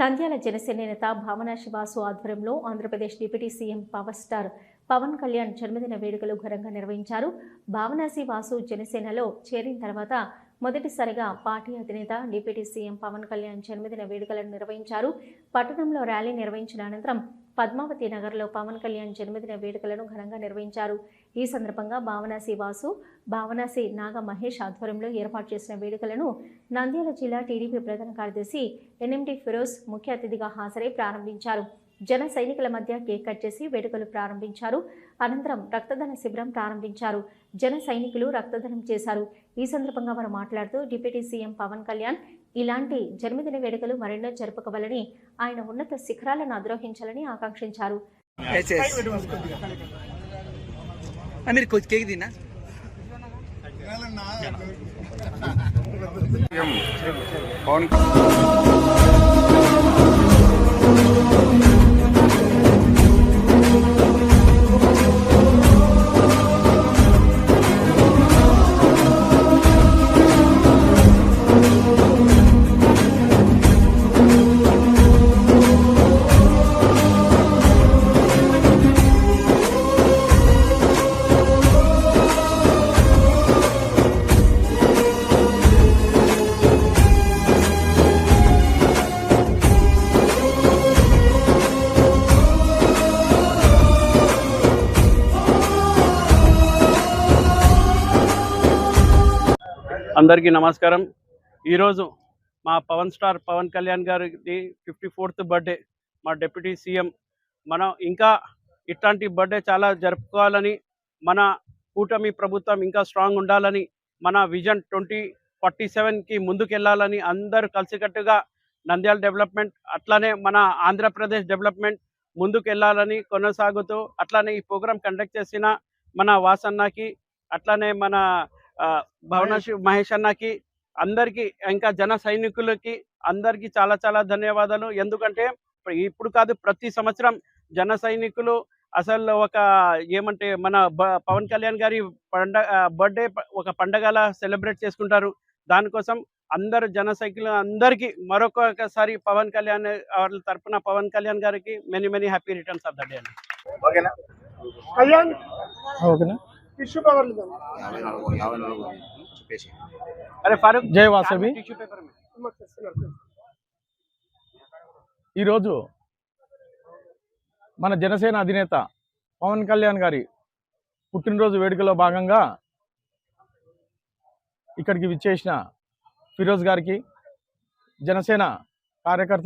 నంద్యాల జనసేన నేత భావన శివాసు ఆధ్వర్యంలో Andhra Pradesh deputy CM power star Pawan Kalyan జన్మదిన వేడుకలు ఘనంగా నిర్వహించారు. భావన వాసు జనసేనలో చేరిన తర్వాత మొదటిసారిగా పార్టీ అధినేత డిప్యూటీ సీఎం పవన్ కళ్యాణ్ జన్మదిన వేడుకలను నిర్వహించారు. పట్టణంలో ర్యాలీ నిర్వహించిన అనంతరం పద్మావతి నగర్లో పవన్ కళ్యాణ్ జన్మదిన వేడుకలను ఘనంగా నిర్వహించారు. ఈ సందర్భంగా భావనాసి వాసు భావనాసి నాగ మహేష్ ఆధ్వర్యంలో ఏర్పాటు చేసిన వేడుకలను నంద్యాల జిల్లా టీడీపీ ప్రధాన కార్యదర్శి ఎన్ఎండి ఫిరోజ్ ముఖ్య అతిథిగా హాజరై ప్రారంభించారు. జన సైనికుల మధ్య కేక్ కట్ చేసి వేడుకలు ప్రారంభించారు. అనంతరం రక్తదాన శిబిరం ప్రారంభించారు. జన సైనికులు రక్తదానం చేశారు. ఈ సందర్భంగా వారు మాట్లాడుతూ డిప్యూటీ సీఎం పవన్ కళ్యాణ్ ఇలాంటి జన్మదిన వేడుకలు మరెన్నో జరుపుకోవాలని ఆయన ఉన్నత శిఖరాలను అధిరోహించాలని ఆకాంక్షించారు. తిన్నా? పవన్ అందరికీ నమస్కారం. ఈరోజు మా పవన్ స్టార్ పవన్ కళ్యాణ్ గారికి ఫిఫ్టీ ఫోర్త్ బర్త్డే. మా డిప్యూటీ సీఎం మనం ఇంకా ఇట్లాంటి బర్త్డే చాలా జరుపుకోవాలని మన కూటమి ప్రభుత్వం ఇంకా స్ట్రాంగ్ ఉండాలని మన విజన్ ట్వంటీ ఫార్టీ సెవెన్కి ముందుకెళ్ళాలని అందరూ కలిసికట్టుగా నంద్యాల డెవలప్మెంట్ అట్లానే మన ఆంధ్రప్రదేశ్ డెవలప్మెంట్ ముందుకెళ్ళాలని కొనసాగుతూ అట్లానే ఈ ప్రోగ్రాం కండక్ట్ చేసిన మన వాసన్నకి అట్లానే మన భవనశ్రీ మహేష్ అన్నకి అందరికి ఇంకా జన సైనికులకి అందరికి చాలా చాలా ధన్యవాదాలు. ఎందుకంటే ఇప్పుడు కాదు ప్రతి సంవత్సరం జన సైనికులు అసలు ఒక ఏమంటే మన పవన్ కళ్యాణ్ గారి పండగ బర్త్డే ఒక పండగలా సెలబ్రేట్ చేసుకుంటారు. దానికోసం అందరు జన సైకిల్ అందరికీ మరొకసారి పవన్ కళ్యాణ్ వాళ్ళ తరపున పవన్ కళ్యాణ్ గారికి many many happy returns of the day అండి. ఓకేనా? కళ్యాణ్! ఓకేనా? టిష్యూ చెప్పేసి అరే ఫారూక్ జై వాసవి. పేపర్. ఈరోజు మన జనసేన అధినేత పవన్ కళ్యాణ్ గారి పుట్టినరోజు వేడుకలో భాగంగా ఇక్కడికి విచ్చేసిన ఫిరోజ్ గారికి జనసేన కార్యకర్త